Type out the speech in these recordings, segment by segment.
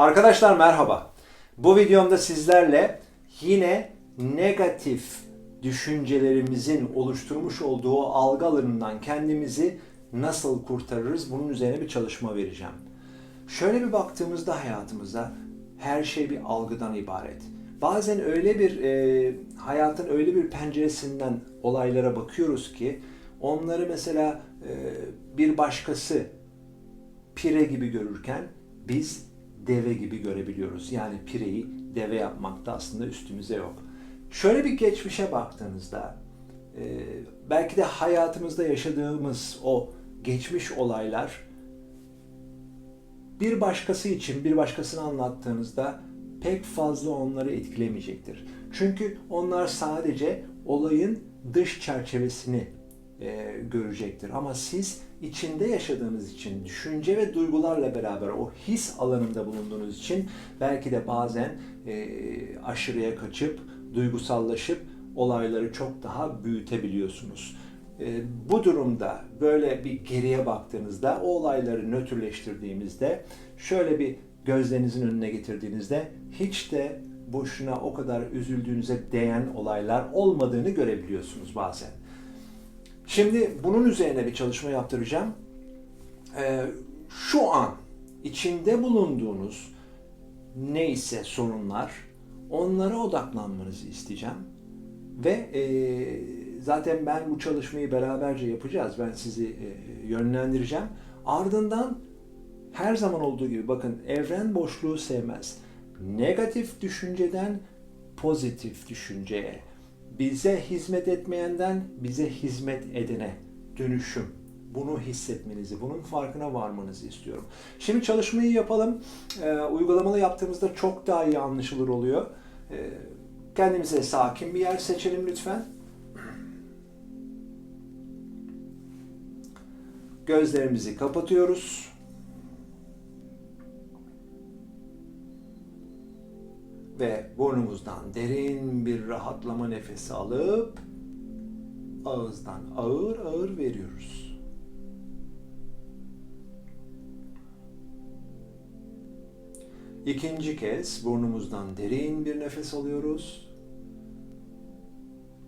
Arkadaşlar merhaba. Bu videomda sizlerle yine negatif düşüncelerimizin oluşturmuş olduğu algı alanından kendimizi nasıl kurtarırız bunun üzerine bir çalışma vereceğim. Şöyle bir baktığımızda hayatımıza her şey bir algıdan ibaret. Bazen öyle bir e, hayatın öyle bir penceresinden olaylara bakıyoruz ki onları mesela e, bir başkası pire gibi görürken biz deve gibi görebiliyoruz. Yani pireyi deve yapmakta aslında üstümüze yok. Şöyle bir geçmişe baktığınızda e, belki de hayatımızda yaşadığımız o geçmiş olaylar bir başkası için bir başkasına anlattığınızda pek fazla onları etkilemeyecektir. Çünkü onlar sadece olayın dış çerçevesini e, görecektir. Ama siz içinde yaşadığınız için, düşünce ve duygularla beraber o his alanında bulunduğunuz için belki de bazen e, aşırıya kaçıp, duygusallaşıp olayları çok daha büyütebiliyorsunuz. E, bu durumda böyle bir geriye baktığınızda, o olayları nötrleştirdiğimizde, şöyle bir gözlerinizin önüne getirdiğinizde hiç de boşuna o kadar üzüldüğünüze değen olaylar olmadığını görebiliyorsunuz bazen. Şimdi bunun üzerine bir çalışma yaptıracağım. Ee, şu an içinde bulunduğunuz neyse sorunlar onlara odaklanmanızı isteyeceğim. Ve e, zaten ben bu çalışmayı beraberce yapacağız. Ben sizi e, yönlendireceğim. Ardından her zaman olduğu gibi bakın evren boşluğu sevmez. Negatif düşünceden pozitif düşünceye, bize hizmet etmeyenden bize hizmet edene dönüşüm. Bunu hissetmenizi, bunun farkına varmanızı istiyorum. Şimdi çalışmayı yapalım. Ee, uygulamalı yaptığımızda çok daha iyi anlaşılır oluyor. Ee, kendimize sakin bir yer seçelim lütfen. Gözlerimizi kapatıyoruz. Ve burnumuzdan derin bir rahatlama nefesi alıp ağızdan ağır ağır veriyoruz. İkinci kez burnumuzdan derin bir nefes alıyoruz.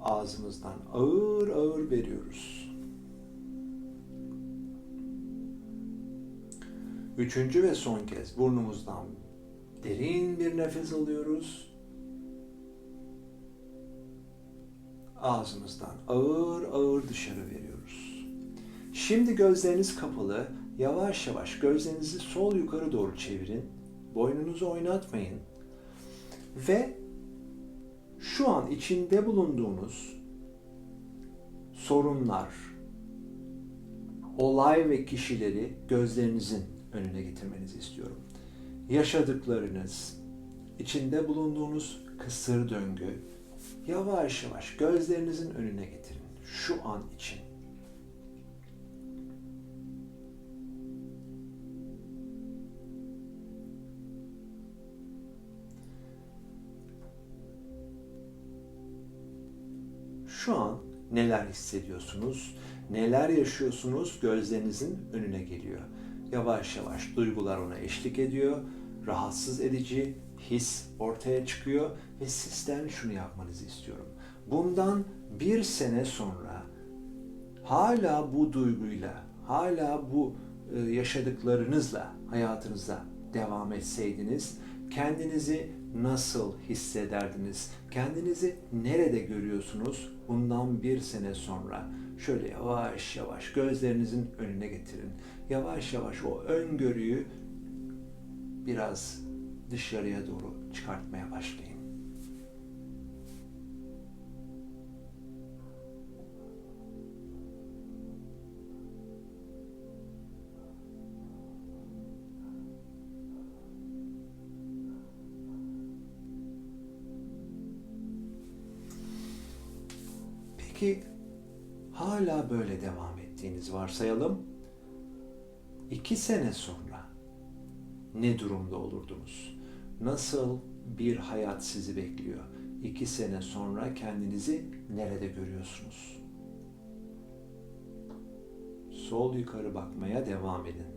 Ağzımızdan ağır ağır veriyoruz. Üçüncü ve son kez burnumuzdan Derin bir nefes alıyoruz. Ağzımızdan ağır ağır dışarı veriyoruz. Şimdi gözleriniz kapalı. Yavaş yavaş gözlerinizi sol yukarı doğru çevirin. Boynunuzu oynatmayın. Ve şu an içinde bulunduğunuz sorunlar, olay ve kişileri gözlerinizin önüne getirmenizi istiyorum yaşadıklarınız, içinde bulunduğunuz kısır döngü yavaş yavaş gözlerinizin önüne getirin. Şu an için. Şu an neler hissediyorsunuz, neler yaşıyorsunuz gözlerinizin önüne geliyor. Yavaş yavaş duygular ona eşlik ediyor. Rahatsız edici his ortaya çıkıyor ve sizden şunu yapmanızı istiyorum. Bundan bir sene sonra hala bu duyguyla, hala bu e, yaşadıklarınızla hayatınıza devam etseydiniz kendinizi nasıl hissederdiniz? Kendinizi nerede görüyorsunuz bundan bir sene sonra? Şöyle yavaş yavaş gözlerinizin önüne getirin. Yavaş yavaş o öngörüyü biraz dışarıya doğru çıkartmaya başlayın. Peki hala böyle devam ettiğiniz varsayalım. İki sene sonra ne durumda olurdunuz? Nasıl bir hayat sizi bekliyor? İki sene sonra kendinizi nerede görüyorsunuz? Sol yukarı bakmaya devam edin.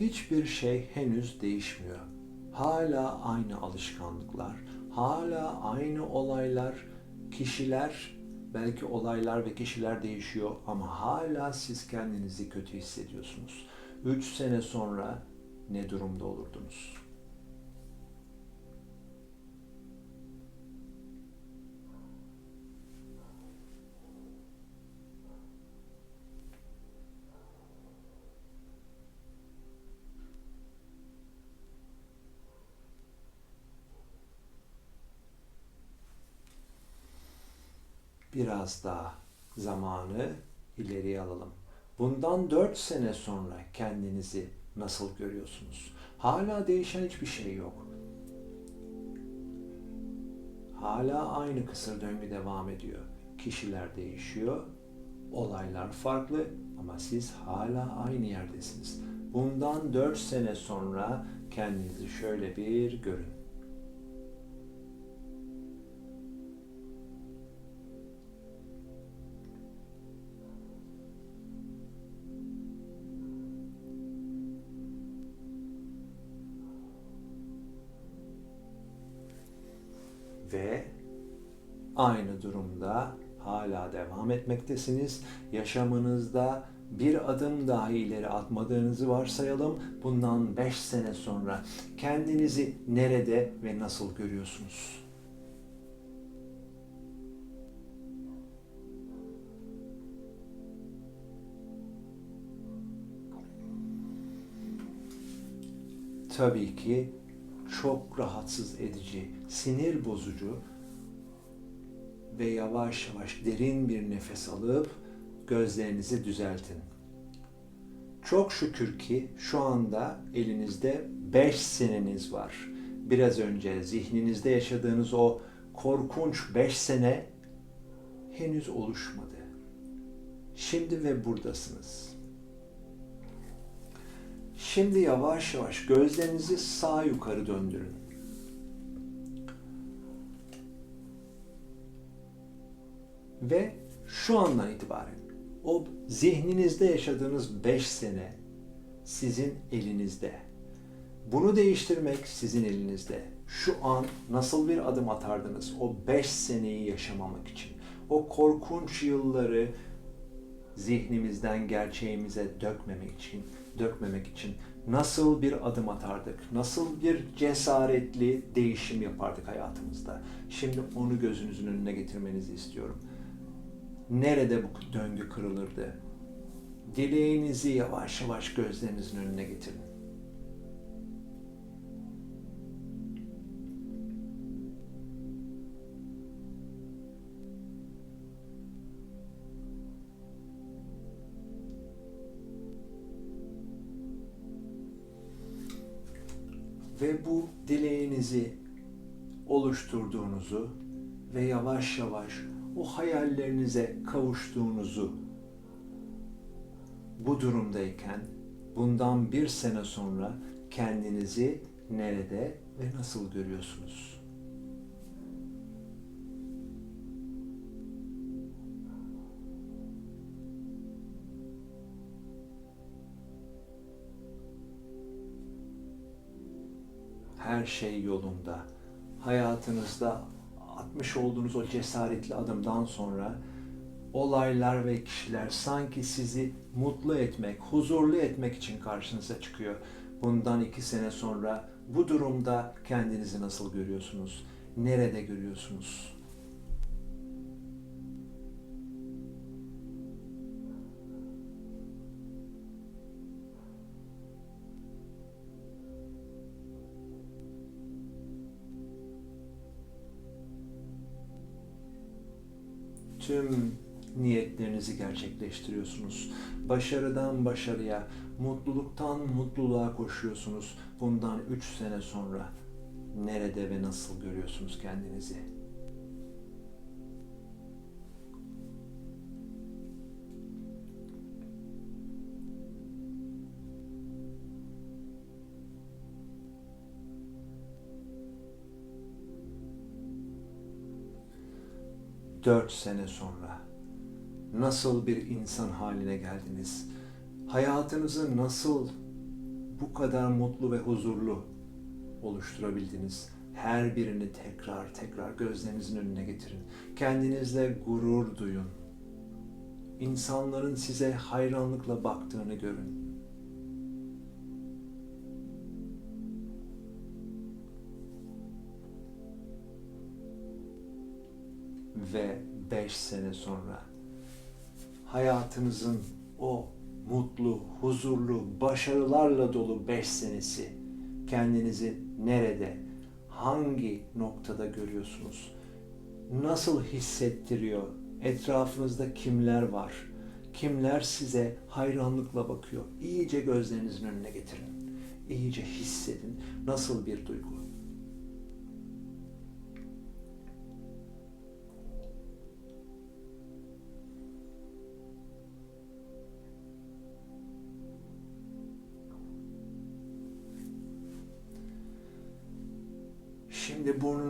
Hiçbir şey henüz değişmiyor. Hala aynı alışkanlıklar, hala aynı olaylar, kişiler, belki olaylar ve kişiler değişiyor ama hala siz kendinizi kötü hissediyorsunuz. 3 sene sonra ne durumda olurdunuz? Biraz daha zamanı ileriye alalım. Bundan 4 sene sonra kendinizi nasıl görüyorsunuz? Hala değişen hiçbir şey yok. Hala aynı kısır döngü devam ediyor. Kişiler değişiyor, olaylar farklı ama siz hala aynı yerdesiniz. Bundan 4 sene sonra kendinizi şöyle bir görün. Ve aynı durumda hala devam etmektesiniz. Yaşamınızda bir adım daha ileri atmadığınızı varsayalım. Bundan 5 sene sonra kendinizi nerede ve nasıl görüyorsunuz? Tabii ki çok rahatsız edici, sinir bozucu ve yavaş yavaş derin bir nefes alıp gözlerinizi düzeltin. Çok şükür ki şu anda elinizde 5 seneniz var. Biraz önce zihninizde yaşadığınız o korkunç 5 sene henüz oluşmadı. Şimdi ve buradasınız. Şimdi yavaş yavaş gözlerinizi sağ yukarı döndürün. Ve şu andan itibaren o zihninizde yaşadığınız 5 sene sizin elinizde. Bunu değiştirmek sizin elinizde. Şu an nasıl bir adım atardınız o 5 seneyi yaşamamak için? O korkunç yılları zihnimizden gerçeğimize dökmemek için dökmemek için nasıl bir adım atardık? Nasıl bir cesaretli değişim yapardık hayatımızda? Şimdi onu gözünüzün önüne getirmenizi istiyorum. Nerede bu döngü kırılırdı? Dileğinizi yavaş yavaş gözlerinizin önüne getirin. Ve bu dileğinizi oluşturduğunuzu ve yavaş yavaş o hayallerinize kavuştuğunuzu bu durumdayken bundan bir sene sonra kendinizi nerede ve nasıl görüyorsunuz? Her şey yolunda. Hayatınızda atmış olduğunuz o cesaretli adımdan sonra olaylar ve kişiler sanki sizi mutlu etmek, huzurlu etmek için karşınıza çıkıyor. Bundan iki sene sonra bu durumda kendinizi nasıl görüyorsunuz? Nerede görüyorsunuz? Tüm niyetlerinizi gerçekleştiriyorsunuz. Başarıdan başarıya, mutluluktan mutluluğa koşuyorsunuz. Bundan 3 sene sonra nerede ve nasıl görüyorsunuz kendinizi? Dört sene sonra nasıl bir insan haline geldiniz? Hayatınızı nasıl bu kadar mutlu ve huzurlu oluşturabildiniz? Her birini tekrar tekrar gözlerinizin önüne getirin. Kendinizle gurur duyun. İnsanların size hayranlıkla baktığını görün. Ve 5 sene sonra hayatınızın o mutlu, huzurlu, başarılarla dolu 5 senesi kendinizi nerede, hangi noktada görüyorsunuz? Nasıl hissettiriyor? Etrafınızda kimler var? Kimler size hayranlıkla bakıyor? İyice gözlerinizin önüne getirin. İyice hissedin. Nasıl bir duygu?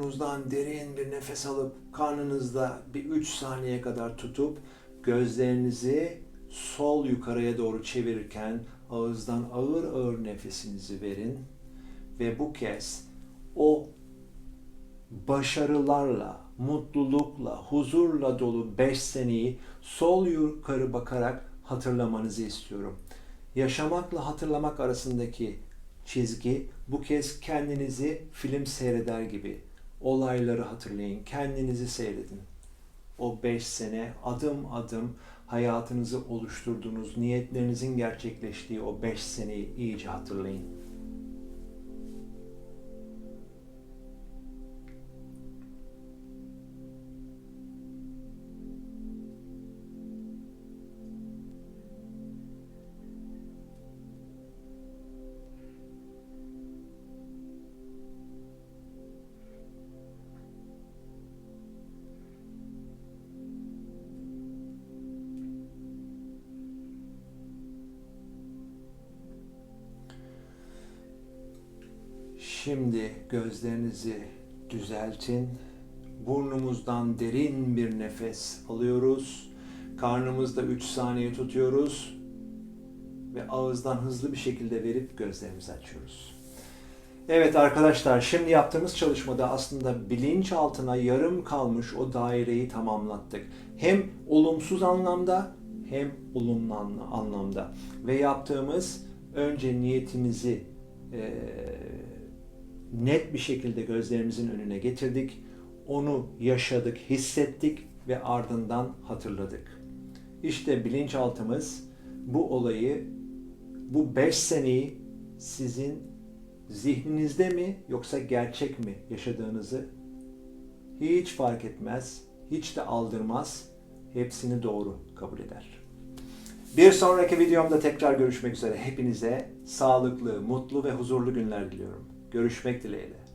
Burnunuzdan derin bir nefes alıp karnınızda bir 3 saniye kadar tutup gözlerinizi sol yukarıya doğru çevirirken ağızdan ağır ağır nefesinizi verin ve bu kez o başarılarla, mutlulukla, huzurla dolu 5 seneyi sol yukarı bakarak hatırlamanızı istiyorum. Yaşamakla hatırlamak arasındaki çizgi bu kez kendinizi film seyreder gibi olayları hatırlayın, kendinizi seyredin. O 5 sene adım adım hayatınızı oluşturduğunuz, niyetlerinizin gerçekleştiği o 5 seneyi iyice hatırlayın. Şimdi gözlerinizi düzeltin. Burnumuzdan derin bir nefes alıyoruz. Karnımızda 3 saniye tutuyoruz. Ve ağızdan hızlı bir şekilde verip gözlerimizi açıyoruz. Evet arkadaşlar şimdi yaptığımız çalışmada aslında bilinçaltına yarım kalmış o daireyi tamamlattık. Hem olumsuz anlamda hem olumlu anlamda. Ve yaptığımız önce niyetimizi eee net bir şekilde gözlerimizin önüne getirdik. Onu yaşadık, hissettik ve ardından hatırladık. İşte bilinçaltımız bu olayı, bu 5 seneyi sizin zihninizde mi yoksa gerçek mi yaşadığınızı hiç fark etmez, hiç de aldırmaz. Hepsini doğru kabul eder. Bir sonraki videomda tekrar görüşmek üzere. Hepinize sağlıklı, mutlu ve huzurlu günler diliyorum. Görüşmek dileğiyle.